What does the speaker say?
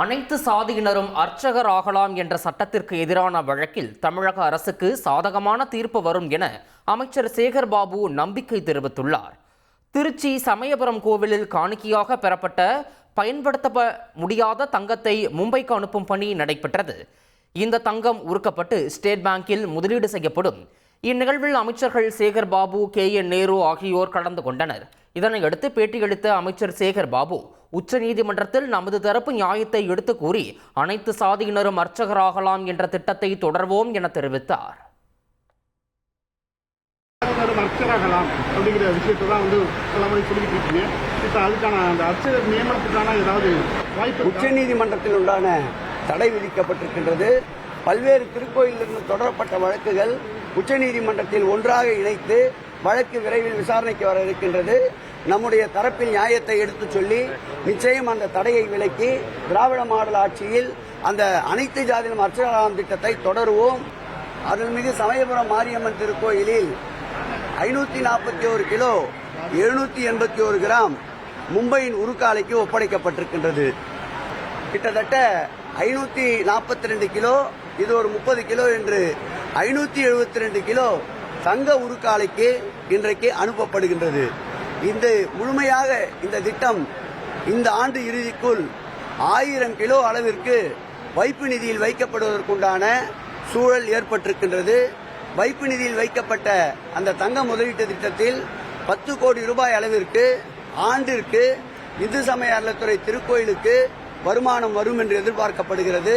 அனைத்து சாதியினரும் அர்ச்சகர் ஆகலாம் என்ற சட்டத்திற்கு எதிரான வழக்கில் தமிழக அரசுக்கு சாதகமான தீர்ப்பு வரும் என அமைச்சர் சேகர் பாபு நம்பிக்கை தெரிவித்துள்ளார். திருச்சி சமயபுரம் கோவிலில் காணிக்கையாக பெறப்பட்ட பயன்படுத்த முடியாத தங்கத்தை மும்பைக்கு அனுப்பும் பணி நடைபெற்றது. இந்த தங்கம் உருக்கப்பட்டு ஸ்டேட் பேங்கில் முதலீடு செய்யப்படும். இந்நிகழ்வில் அமைச்சர்கள் சேகர் பாபு கே என் நேரு ஆகியோர் கலந்து கொண்டனர். இதனையடுத்து பேட்டியளித்த அமைச்சர் சேகர் பாபு உச்சநீதிமன்றத்தில் நமது தரப்பு நியாயத்தை எடுத்து கூறி அனைத்து சாதியினரும் அர்ச்சகராகலாம் என்ற திட்டத்தை தொடர்வோம் என தெரிவித்தார். அர்ச்சகராகலாம் அப்படிங்கிற விஷயத்தை தான் வந்து பல முறை சொல்லிக்கிட்டு இருக்கீங்க. இப்போ அதுக்கான அந்த அர்ச்சகர் நியமனத்துக்கான ஏதாவது வாய்ப்பு? உச்சநீதிமன்றத்தில் உண்டான தடை விதிக்கப்பட்டிருக்கின்றது. பல்வேறு திருக்கோயிலிருந்து தொடரப்பட்ட வழக்குகள் உச்சநீதிமன்றத்தில் ஒன்றாக இணைத்து வழக்கு விரைவில் விசாரணைக்கு வர இருக்கின்றது. நம்முடைய தரப்பில் நியாயத்தை எடுத்துச் சொல்லி நிச்சயம் அந்த தடையை விலக்கி திராவிட மாடல் ஆட்சியில் அந்த அனைத்து ஜாதியிலும் அர்ச்சகராம் திட்டத்தை தொடருவோம். அதன் மீது சமயபுரம் மாரியம்மன் திருக்கோயிலில் ஐநூத்தி நாற்பத்தி ஒரு கிலோ எழுநூத்தி எண்பத்தி ஒரு கிராம் மும்பையின் உருக்காலைக்கு ஒப்படைக்கப்பட்டிருக்கின்றது. கிட்டத்தட்ட ஐநூத்தி நாற்பத்தி ரெண்டு கிலோ இது ஒரு முப்பது கிலோ என்று ஐநூத்தி எழுபத்தி ரெண்டு கிலோ தங்க உருக்காலைக்கு இன்றைக்கு அனுப்பப்படுகின்றது. இந்த முழுமையாக இந்த திட்டம் இந்த ஆண்டு இறுதிக்குள் ஆயிரம் கிலோ அளவிற்கு வைப்பு நிதியில் வைக்கப்படுவதற்குண்டான சூழல் ஏற்பட்டிருக்கின்றது. வைப்பு நிதியில் வைக்கப்பட்ட அந்த தங்க முதலீட்டு திட்டத்தில் பத்து கோடி ரூபாய் அளவிற்கு ஆண்டிற்கு இந்து சமய அறநிலைத்துறை திருக்கோயிலுக்கு வருமானம் வரும் என்று எதிர்பார்க்கப்படுகிறது.